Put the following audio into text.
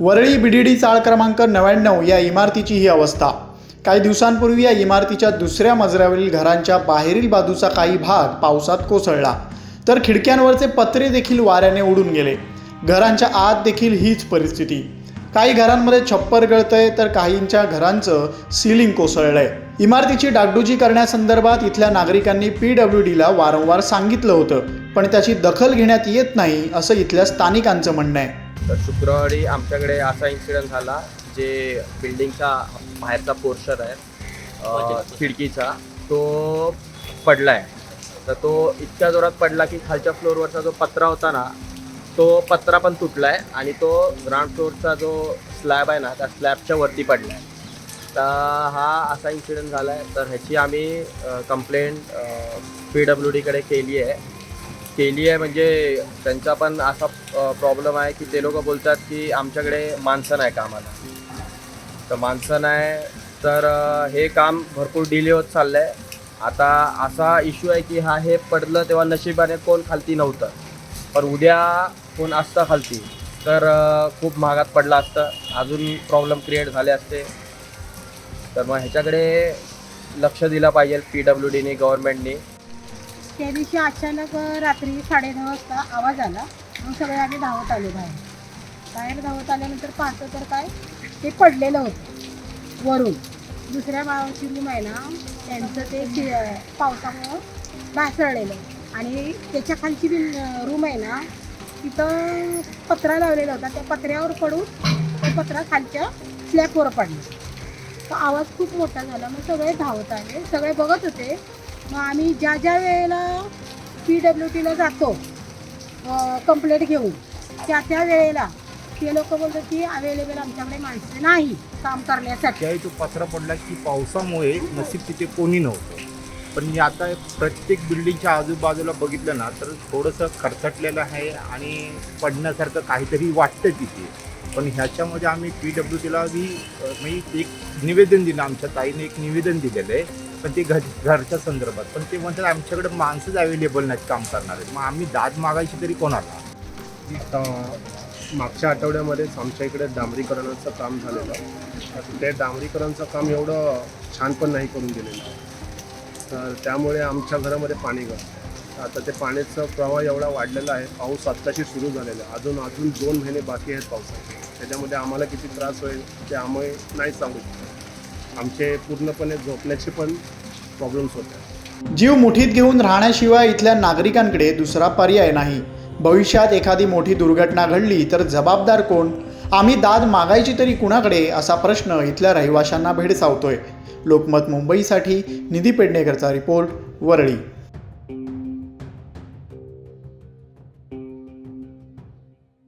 Worli VDD चाळ क्रमांक नव्याण्णव या इमारतीची ही अवस्था. काही दिवसांपूर्वी या इमारतीच्या दुसऱ्या मजल्यावरील घरांच्या बाहेरील बाजूचा काही भाग पावसात कोसळला. तर खिडक्यांवरचे पत्रे देखील वाऱ्याने उडून गेले. घरांच्या आत देखील हीच परिस्थिती. काही घरांमध्ये छप्पर गळतंय तर काहींच्या घरांचं सिलिंग कोसळलंय. इमारतीची डागडुजी करण्यासंदर्भात इथल्या नागरिकांनी पी डब्ल्यू डीला वारंवार सांगितलं होतं पण त्याची दखल घेण्यात येत नाही असं इथल्या स्थानिकांचं म्हणणं आहे. तर शुक्रवारी आमच्याकडे असा इन्सिडंट झाला जे बिल्डिंगचा बाहेरचा पोर्शन आहे खिडकीचा तो पडला आहे तर तो इतक्या जोरात पडला की खालच्या फ्लोअरवरचा जो पत्रा होता ना तो पत्रा पण तुटला आहे आणि तो ग्राउंड फ्लोअरचा जो स्लॅब आहे ना त्या स्लॅबच्या वरती पडला आहे तर हा असा इन्सिडंट झाला आहे तर ह्याची आम्ही कंप्लेंट पी डब्ल्यू डीकडे केली आहे. केली आहे म्हणजे त्यांचा पण असा प्रॉब्लेम आहे की ते लोक बोलतात की आमच्याकडे माणसं नाही कामाला. तर माणसं नाही तर हे काम भरपूर डिले होत चाललं आहे आता असा इश्यू आहे की हा हे पडलं तेव्हा नशिबाने कोण खालती नव्हतं. पण उद्या कोण असतं खालती तर खूप महागात पडलं असतं. अजून प्रॉब्लेम क्रिएट झाले असते. तर मग ह्याच्याकडे लक्ष दिलं पाहिजे पी डब्ल्यू डीने गव्हर्मेंटनी त्या दिवशी अचानक रात्री साडेनऊ वाजता आवाज आला. मग सगळे आम्ही धावत आलो बाहेर. बाहेर धावत आल्यानंतर पाहतो तर काय ते पडलेलं होतं वरून. दुसऱ्या गावाची रूम आहे ना त्यांचं ते शि- पावसामुळं ढासळलेलं आणि त्याच्या खालची बी रूम आहे ना तिथं पत्रा लावलेला होता. त्या पत्र्यावर पडून तो पत्रा खालच्या स्लॅबवर पडला. तर आवाज खूप मोठा झाला. मग सगळे धावत आले. सगळे बघत होते मग आम्ही ज्या ज्या वेळेला पी डब्ल्यू टीला जातो कंप्लेंट घेऊन त्या त्या वेळेला ते लोक बोलतात की अवेलेबल आमच्याकडे माणसं नाही काम करण्यासाठी. त्यावेळी तो पत्र पडला की पावसामुळे नशीब तिथे कोणी नव्हतं. पण मी आता प्रत्येक बिल्डिंगच्या आजूबाजूला बघितलं ना तर थोडंसं खरचटलेलं आहे आणि पडण्यासारखं काहीतरी वाटतं तिथे. पण ह्याच्यामध्ये आम्ही पी डब्ल्यू टीला मी एक निवेदन दिलं आमच्या ताईने एक निवेदन दिलेलं आहे. पण ते घर घरच्या संदर्भात. पण ते म्हणतात आमच्याकडे माणसंच अवेलेबल नाहीत काम करणारे. मग आम्ही दाद मागायची तरी कोणाला मागच्या आठवड्यामध्येच आमच्या इकडे डांबरीकरणाचं काम झालेलं. तर ते डांबरीकरणचं काम एवढं छान पण नाही करून दिलेलं. तर त्यामुळे आमच्या घरामध्ये पाणी गळतं. आता ते पाण्याचा प्रवाह एवढा वाढलेला आहे. पाऊस आत्ताशी सुरू झालेला आहे. अजून अजून दोन महिने बाकी आहेत पावसाचे. त्याच्यामध्ये आम्हाला किती त्रास होईल ते आम्ही नाही सांगू शकतो. आमचे पूर्णपणे झोपण्याचे पण प्रॉब्लेम्स होते जीव मुठीत घेऊन राहण्याशिवाय इथल्या नागरिकांकडे दुसरा पर्याय नाही. भविष्यात एखादी मोठी दुर्घटना घडली तर जबाबदार कोण? आम्ही दाद मागायची तरी कुणाकडे? असा प्रश्न इथल्या रहिवाशांना भेडसावतोय. लोकमत मुंबईसाठी निधी पेडणेकरचा रिपोर्ट वरळी.